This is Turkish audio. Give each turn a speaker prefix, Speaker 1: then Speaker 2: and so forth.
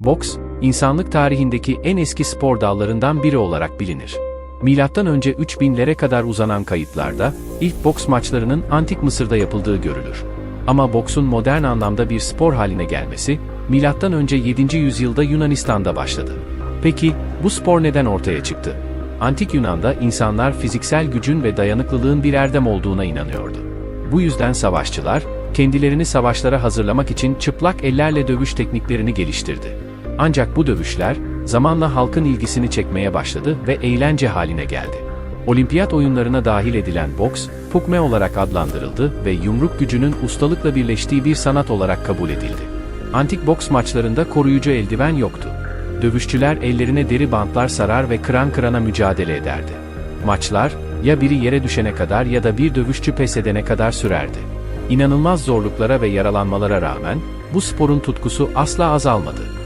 Speaker 1: Boks, insanlık tarihindeki en eski spor dallarından biri olarak bilinir. Milattan önce 3000'lere kadar uzanan kayıtlarda ilk boks maçlarının antik Mısır'da yapıldığı görülür. Ama boksun modern anlamda bir spor haline gelmesi milattan önce 7. yüzyılda Yunanistan'da başladı. Peki bu spor neden ortaya çıktı? Antik Yunan'da insanlar fiziksel gücün ve dayanıklılığın bir erdem olduğuna inanıyordu. Bu yüzden savaşçılar kendilerini savaşlara hazırlamak için çıplak ellerle dövüş tekniklerini geliştirdi. Ancak bu dövüşler zamanla halkın ilgisini çekmeye başladı ve eğlence haline geldi. Olimpiyat oyunlarına dahil edilen boks, pukme olarak adlandırıldı ve yumruk gücünün ustalıkla birleştiği bir sanat olarak kabul edildi. Antik boks maçlarında koruyucu eldiven yoktu. Dövüşçüler ellerine deri bantlar sarar ve kıran kırana mücadele ederdi. Maçlar, ya biri yere düşene kadar ya da bir dövüşçü pes edene kadar sürerdi. İnanılmaz zorluklara ve yaralanmalara rağmen, bu sporun tutkusu asla azalmadı.